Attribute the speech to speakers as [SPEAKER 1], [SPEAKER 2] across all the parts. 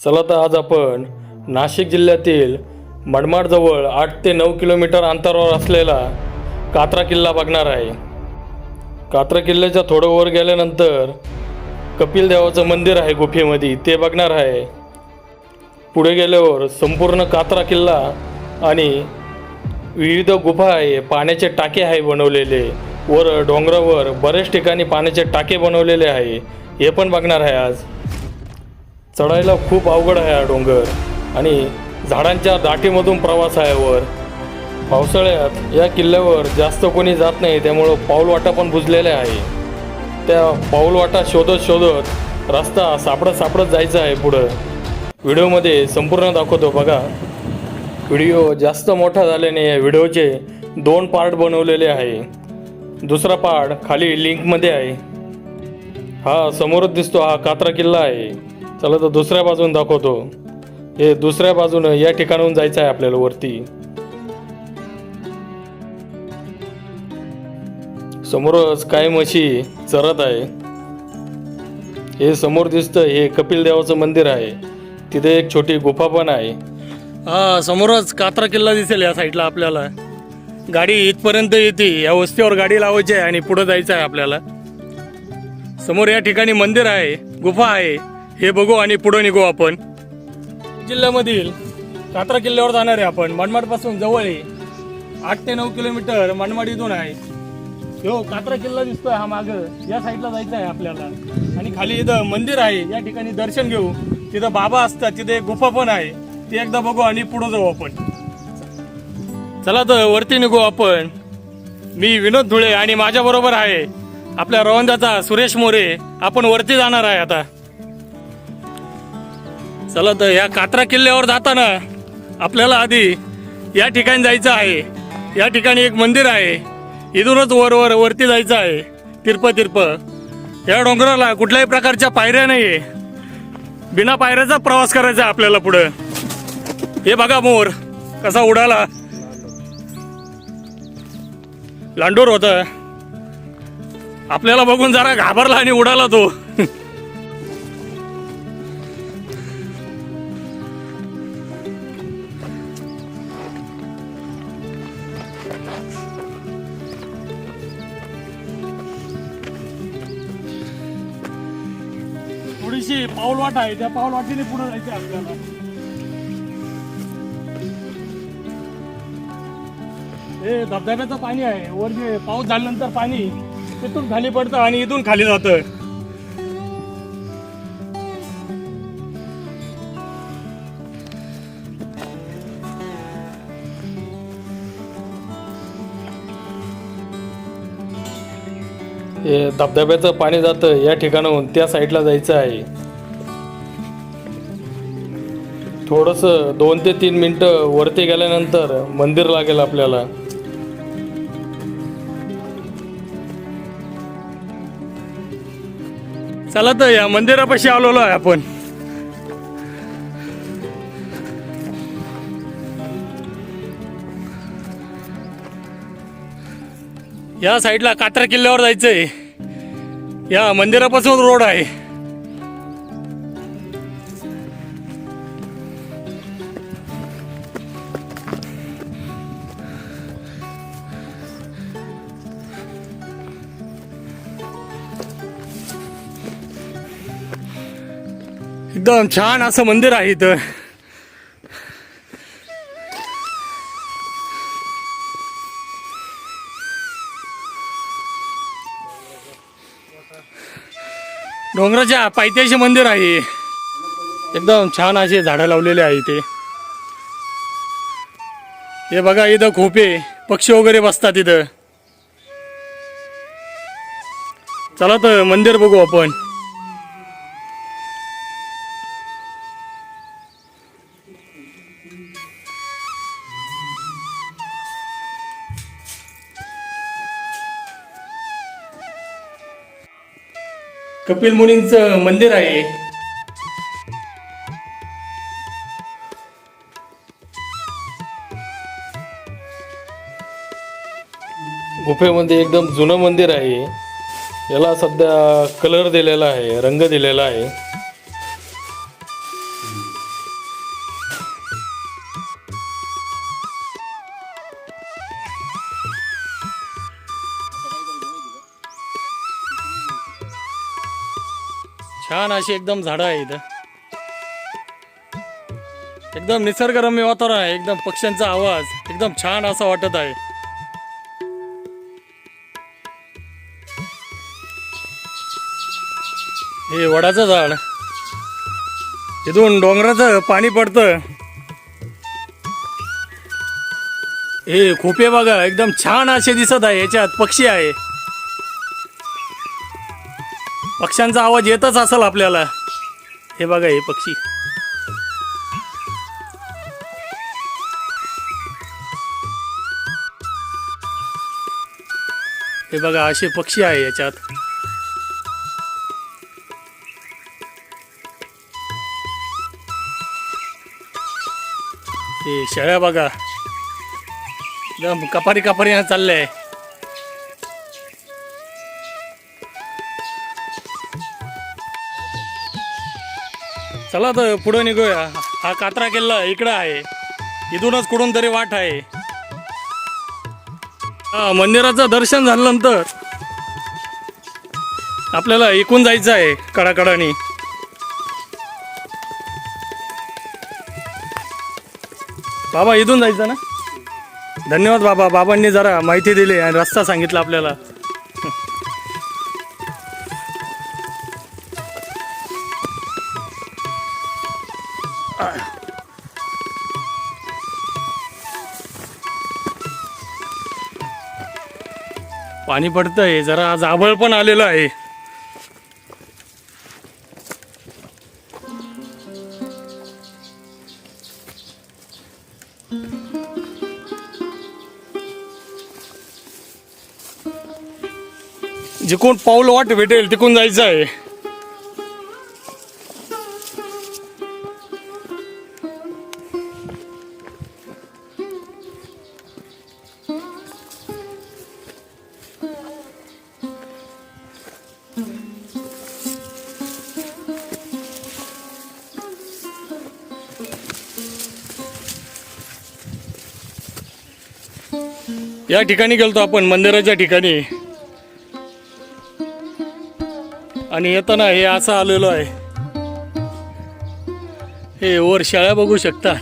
[SPEAKER 1] चला तर आज आपण नाशिक जिल्ह्यातील मनमाडजवळ आठ ते नऊ किलोमीटर अंतरावर असलेला कात्रा किल्ला बघणार आहे. कात्रा किल्ल्याच्या थोडं वर गेल्यानंतर कपिल देवाचं मंदिर आहे गुफेमध्ये. ते बघणार आहे. पुढे गेल्यावर संपूर्ण कात्रा किल्ला आणि विविध गुफा आहे. पाण्याचे टाके आहे बनवलेले. वर डोंगरावर बऱ्याच ठिकाणी पाण्याचे टाके बनवलेले आहे. हे पण बघणार आहे आज. चढायला खूप अवघड आहे हा डोंगर. आणि झाडांच्या दाटीमधून प्रवास आहे वर. पावसाळ्यात या किल्ल्यावर जास्त कोणी जात नाही त्यामुळं पाऊलवाटा पण बुजलेल्या आहे. त्या पाऊलवाटा शोधत शोधत रस्ता सापडत सापडत जायचा आहे पुढं. व्हिडिओमध्ये संपूर्ण दाखवतो बघा. व्हिडिओ जास्त मोठा झाल्याने या व्हिडिओचे दोन पार्ट बनवलेले आहे. दुसरा पार्ट खाली लिंकमध्ये आहे. हा समोरच दिसतो हा कात्रा किल्ला आहे. चला तर दुसऱ्या बाजून दाखवतो. हे दुसऱ्या बाजूनं या ठिकाणाहून जायचं आहे आपल्याला वरती. समोरच काय म्हशी चरत आहे. हे समोर दिसतं हे कपिल देवाचं मंदिर आहे. तिथे एक छोटी गुफा पण आहे. हा समोरच कात्रा किल्ला दिसेल या साईडला आपल्याला. गाडी इथपर्यंत येते या वस्तीवर गाडी लावायची आहे आणि पुढे जायचं आहे आपल्याला. समोर या ठिकाणी मंदिर आहे गुफा आहे. हे बघू आणि पुढे निघू आपण. जिल्ह्यामधील कात्रा किल्ल्यावर जाणार आहे आपण. मनमाडपासून जवळ आहे आठ ते नऊ किलोमीटर मनमाड इथून आहे. हो कात्रा किल्ला दिसतोय हा माग. या साईडला जायचं आहे आपल्याला. आणि खाली इथं मंदिर आहे. या ठिकाणी दर्शन घेऊ. तिथं बाबा असतात. तिथे एक गुफा पण आहे. ती एकदा बघू आणि पुढे जाऊ आपण. चला तर वरती निघू आपण. मी विनोद धुळे आणि माझ्या बरोबर आहे आपल्या रवंदाचा सुरेश मोरे. आपण वरती जाणार आहे आता. चला तर या कात्रा किल्ल्यावर जाताना आपल्याला आधी या ठिकाणी जायचं आहे. या ठिकाणी एक मंदिर आहे. इथूनच वर वर वरती जायचं आहे. तिरप तिरप. या डोंगराला कुठल्याही प्रकारच्या पायऱ्या नाहीये. बिना पायऱ्याचा प्रवास करायचा आहे आपल्याला पुढं. हे बघा मोर कसा उडाला. लांडोर होता. आपल्याला बघून जरा घाबरला आणि उडाला तो. थोडीशी पाऊलवाट आहे त्या पाऊलवाटीने पुढे जायचं आपल्याला. हे धबधब्याचं पाणी आहे वर जे पाऊस झाल्यानंतर पाणी तिथून खाली पडतं आणि इथून खाली जातं हे धबधब्याचं पाणी जातं या ठिकाणाहून त्या साईडला जायचं आहे. थोडंसं दोन ते तीन मिनटं वरती गेल्यानंतर मंदिर लागेल आपल्याला. चला तर या मंदिरापाशी आलेलो आहे आपण. या साईडला कात्रा किल्ल्यावर जायचंय. या मंदिरापासून रोड आहे. एकदम छान असं मंदिर आहे इथं. डोंगराच्या पायथ्याशी मंदिर आहे. एकदम छान असे झाडं लावलेले आहे इथे. हे बघा इथं खोपे पक्षी वगैरे बसतात इथं. चला तर मंदिर बघू आपण. कपिल मुनींचं मंदिर आहे. गुफेमध्ये एकदम जुनं मंदिर आहे. याला सध्या कलर दिलेला आहे रंग दिलेला आहे.
[SPEAKER 2] छान अशी एकदम झाडं आहे इथं एकदम निसर्गरम्य वातावरण आहे. एकदम पक्ष्यांचा आवाज. एकदम छान असा वाटत आहे. हे वडाचं झाड. इथून डोंगराचं पाणी पडतं. हे खोपे बघा एकदम छान असे दिसत आहे. याच्यात पक्षी आहे. पक्ष्यांचा आवाज येतच असेल आपल्याला. हे बघा हे पक्षी. हे बघा असे पक्षी आहे याच्यात. हे शेळ्या बघा. एकदम कपारी कपारी चाललंय चला तर पुढे निघूया. हा कात्रा किल्ला इकडं आहे. इथूनच कुठून तरी वाट आहे. हा मंदिराचं दर्शन झाल्यानंतर आपल्याला इकून जायचं आहे कडाकडानी. बाबा इथून जायचं ना? धन्यवाद बाबा. बाबांनी जरा माहिती दिली आणि रस्ता सांगितला आपल्याला. पाणी पडतंय. जरा आज आभळ पण आलेलं आहे. जिकून पाऊल वाट भेटेल तिकून जायचं आहे या ठिकाणी गेलतो आपण मंदिराच्या ठिकाणी. आणि येताना हे असं आलेलो आहे. हे वर शाळा बघू शकतात.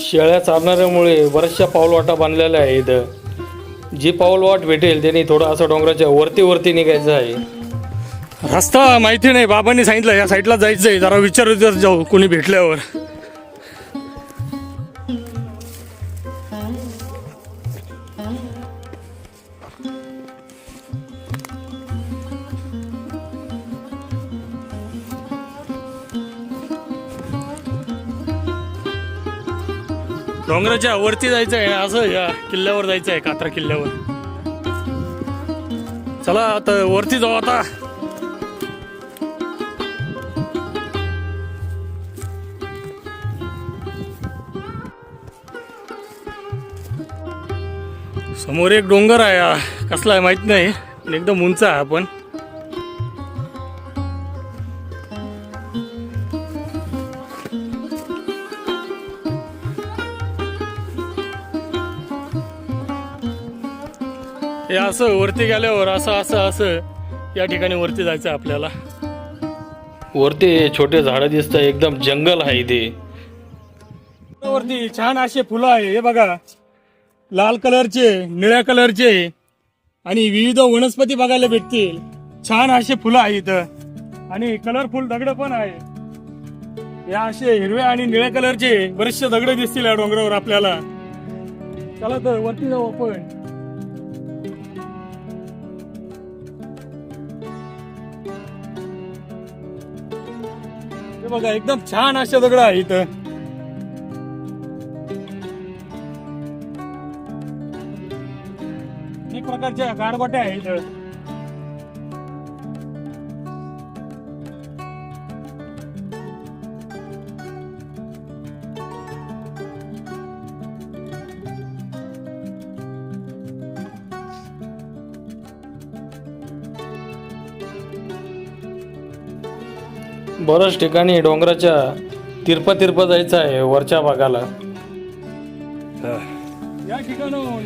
[SPEAKER 2] शेळ्या चालणाऱ्यामुळे बऱ्याचशा पाऊलवाटा बांधलेल्या आहे इथं जी पाऊलवाट भेटेल त्यांनी थोडं असं डोंगराच्या वरती वरती निघायचं आहे. रस्ता माहिती नाही बाबांनी सांगितलं या साईडला जायचंय जरा विचारू जाऊ कोणी भेटल्यावर. डोंगराच्या वरती जायचं आहे असं या किल्ल्यावर जायचं आहे कात्रा किल्ल्यावर. चला आता वरती जाऊ आता. समोर एक डोंगर आहे कसला आहे माहीत नाही पण एकदम उंच आहे आपण असं वरती गेल्यावर असं असं असं या ठिकाणी वरती जायचं आपल्याला. वरती छोटे झाडं दिसत एकदम जंगल आहे इथे. वरती छान असे फुलं आहे. हे बघा लाल कलरचे निळ्या कलरचे आणि विविध वनस्पती बघायला भेटतील. छान असे फुलं आहे इथं. आणि कलरफुल दगड पण आहे. या असे हिरव्या आणि निळ्या कलरचे बरेचसे दगड दिसतील या डोंगरावर आपल्याला. चला तर वरती जाऊ आपण. हे बघा एकदम छान अशा दगड आहे इथं. अनेक प्रकारच्या गारगोट्या आहेत. इथं
[SPEAKER 1] बऱ्याच ठिकाणी डोंगराच्या तिरपा तिरपा जायचं आहे वरच्या भागाला.
[SPEAKER 2] या ठिकाणाहून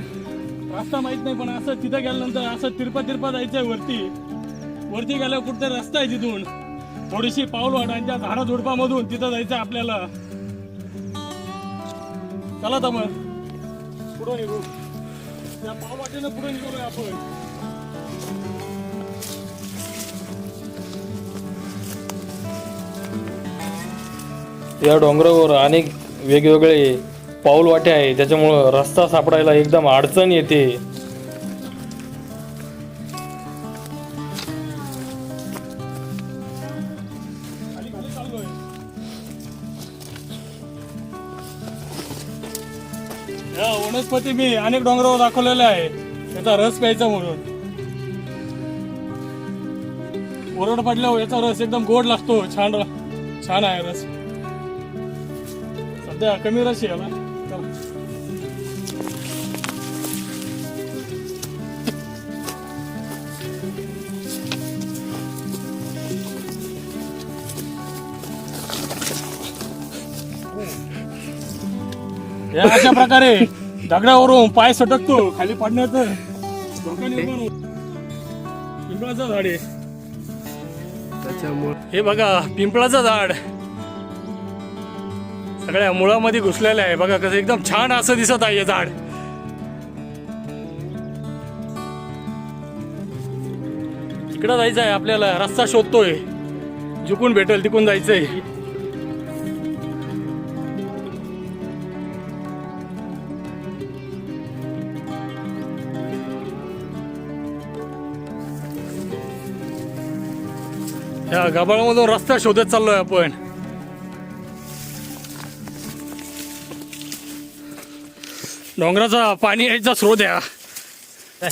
[SPEAKER 2] रस्ता माहीत नाही पण असं तिथं गेल्यानंतर असं तिरपा तिरपा जायचंय वरती. वरती गेल्यावर कुठे रस्ता आहे तिथून. थोडीशी पाऊल आणि त्या झाडा झुडपामधून तिथं जायचं आपल्याला. चला तर मग. पुढं निघू. त्या पाऊल वाटेनं पुढे निघूया आपण.
[SPEAKER 1] या डोंगरावर अनेक वेगवेगळे पाऊलवाटे आहे. त्याच्यामुळं रस्ता सापडायला एकदम अडचण येते.
[SPEAKER 2] या वनस्पती मी अनेक डोंगरावर दाखवलेल्या आहे. याचा रस प्यायचा म्हणून. ओरड पडल्यावर याचा रस एकदम गोड लागतो. छान छान आहे रस. सध्या कमी चला. या अशा प्रकारे दगडावरून पाय सटकतो खाली पडण्याचं धोका निर्माण होतो. पिंपळाचं झाड आहे हे बघा पिंपळाचं झाड सगळ्या मुळामध्ये घुसलेलं आहे. बघा कसं एकदम छान असं दिसत आहे झाड. इकडं जायचं आहे आपल्याला रस्ता शोधतोय. जिकून भेटेल तिकून जायचंय. या गाभाळामधून रस्ता शोधत चाललोय आपण. डोंगराचा पाणी यायचा स्रोत आहे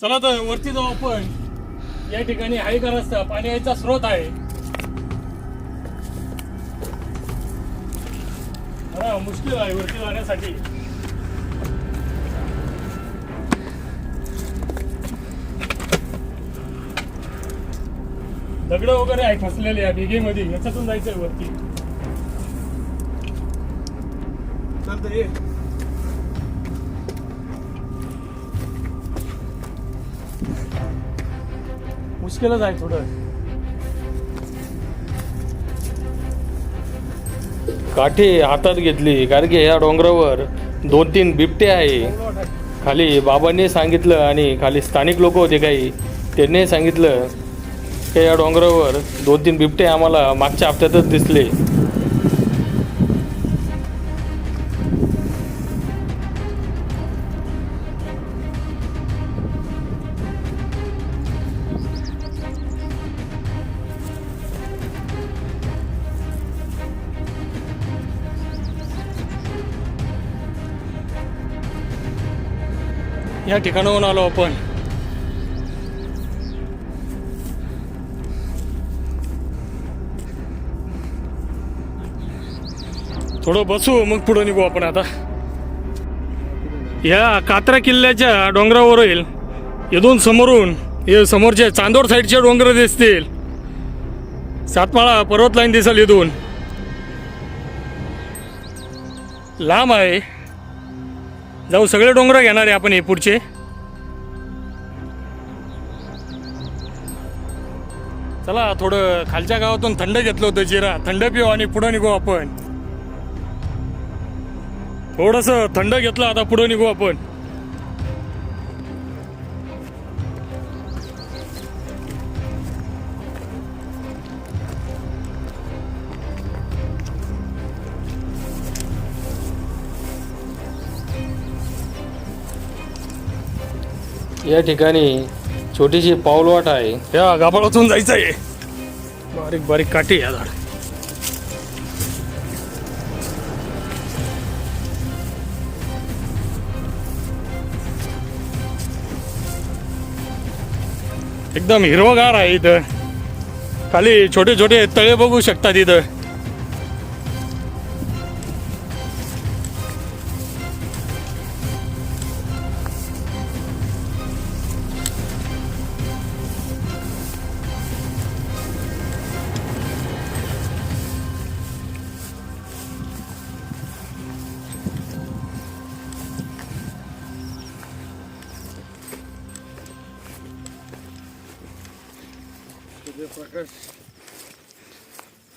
[SPEAKER 2] चला तर वरती जाऊ आपण. या ठिकाणी आहे का रस्ता पाणी यायचा स्रोत आहे. हा मुश्किल आहे वरती जाण्यासाठी. दगड वगैरे आहे खचलेले या भिगेमध्ये याच्यातून जायचंय वरती. चालतं ये. मुश्किलच आहे थोडं.
[SPEAKER 1] काठी हातात घेतली कारण की ह्या डोंगरावर दोन तीन बिबटे आहे. खाली बाबांनी सांगितलं आणि खाली स्थानिक लोक होते काही त्यांनी सांगितलं की या डोंगरावर दोन तीन बिबटे आम्हाला मागच्या हप्त्यातच दिसले.
[SPEAKER 2] या ठिकाणाहून आलो आपण. थोडं बसू मग पुढे निघू आपण आता. या कात्रा किल्ल्याच्या डोंगरावरील इथून समोरून हे समोरचे चांदोड साईडचे डोंगर दिसतील. सातमाळा पर्वत लाईन दिसेल इथून. लांब आहे. जाऊ सगळे डोंगर घेणार आहे आपण हे पुढचे. चला थोडं खालच्या गावातून थंड घेतलं होतं जिरा. थंड पिऊ आणि पुढं निघू आपण. थोडस थंड घेतलं आता पुढं निघू आपण.
[SPEAKER 1] या ठिकाणी छोटीशी पाऊलवाट आहे.
[SPEAKER 2] या गाभाळातून जायचं आहे. बारीक बारीक काठी या झाड. एकदम हिरवगार आहे इथं. खाली छोटे छोटे तळे बघू शकतात इथं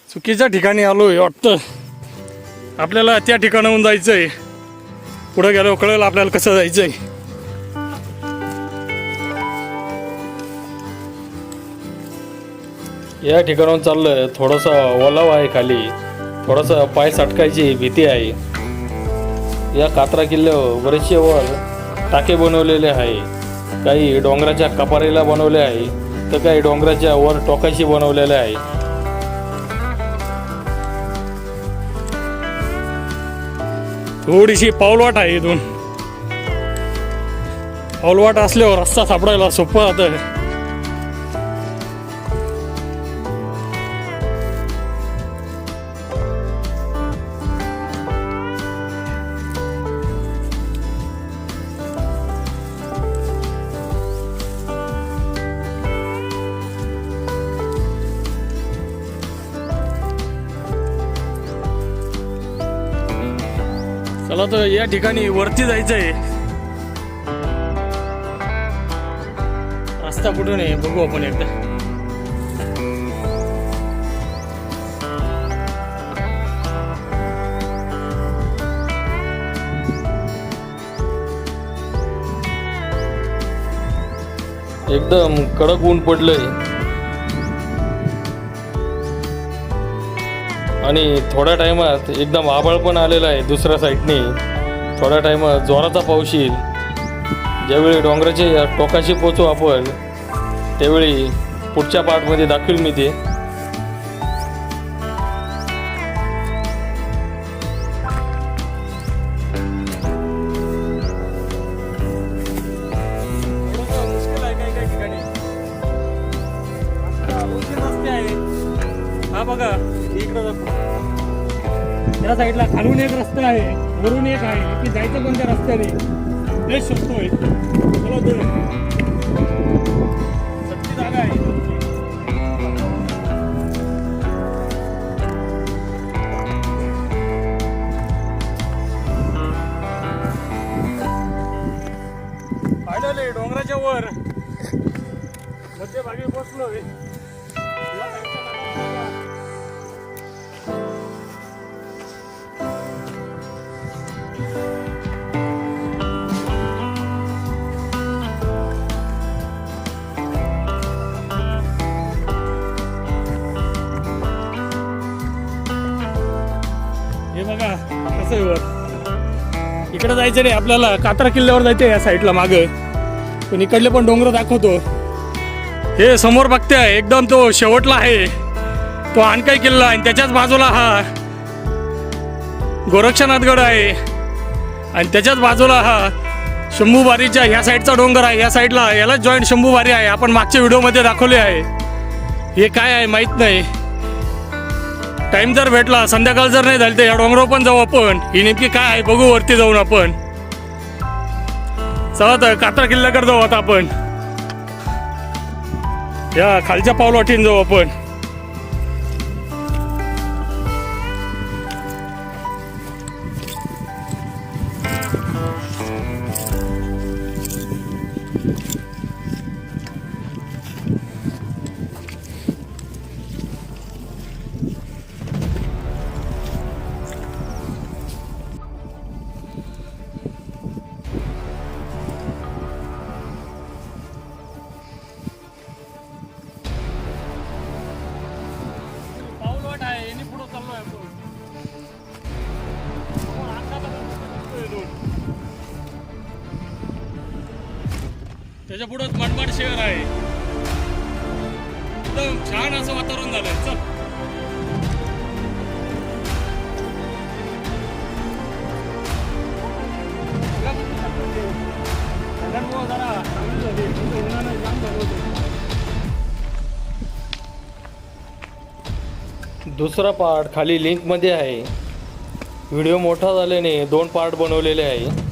[SPEAKER 2] चुकीच्या ठिकाणी आलो आहे वाटतं. आपल्याला त्या ठिकाणाहून जायचं आहे पुढे गेलो कळेल आपल्याला कसं जायचं आहे
[SPEAKER 1] या ठिकाणाहून चाललं थोडासा ओलाव आहे खाली. थोडासा पाय सटकायची भीती आहे. या कात्रा किल्ल्यावर बरेचसे वर टाके बनवलेले आहे. काही डोंगराच्या कपारीला बनवले आहे. तर काही डोंगराच्या वर टोकाशी बनवलेले आहे.
[SPEAKER 2] थोडीशी पाऊलवाट आहे इथून. पाऊलवाट असल्यावर रस्ता सापडायला सोपं जातं. चला तर या ठिकाणी वरती जायचं आहे रस्ता कुठून आहे? बघू आपण एकदा.
[SPEAKER 1] एकदम कडक ऊन पडलंय. आणि थोड्या टायमात एकदम आभाळ पण आलेलं आहे दुसऱ्या साईडने. थोड्या टायमात जोराचा पाऊस येईल. ज्यावेळी डोंगराच्या टोकाशी पोचू आपण त्यावेळी पुढच्या पार्टमध्ये दाखवेल मी ते.
[SPEAKER 2] इकडे जायचं नाही आपल्याला कात्रा किल्ल्यावर जायचं या साईडला मागं. पण इकडले पण डोंगर दाखवतो. हे समोर बघताय एकदम तो शेवटला आहे. तो आणकाई किल्ला आणि त्याच्याच बाजूला हा गोरक्षनाथगड आहे. आणि त्याच्याच बाजूला हा शंभूबारीच्या ह्या साईडचा डोंगर आहे. या साईडला यालाच जॉईंट शंभूबारी आहे. आपण मागच्या व्हिडिओमध्ये दाखवले आहे. हे काय आहे माहीत नाही. टाइम जर भेटला संध्याकाळ जर नाही झाली तर या डोंगरावर पण जाऊ आपण. ही नेमकी काय आहे बघू वरती जाऊन आपण. चला तर कात्रा किल्ल्याकडे जाऊ आता आपण. या खालच्या पावलाटीन जाऊ आपण. त्याच्या पुढंच मनमाड शहर आहे. एकदम छान असं वातावरण झालंय. चल. झालं
[SPEAKER 1] दुसरा पार्ट खाली लिंकमध्ये आहे. व्हिडिओ मोठा झाल्याने दोन पार्ट बनवलेले आहे.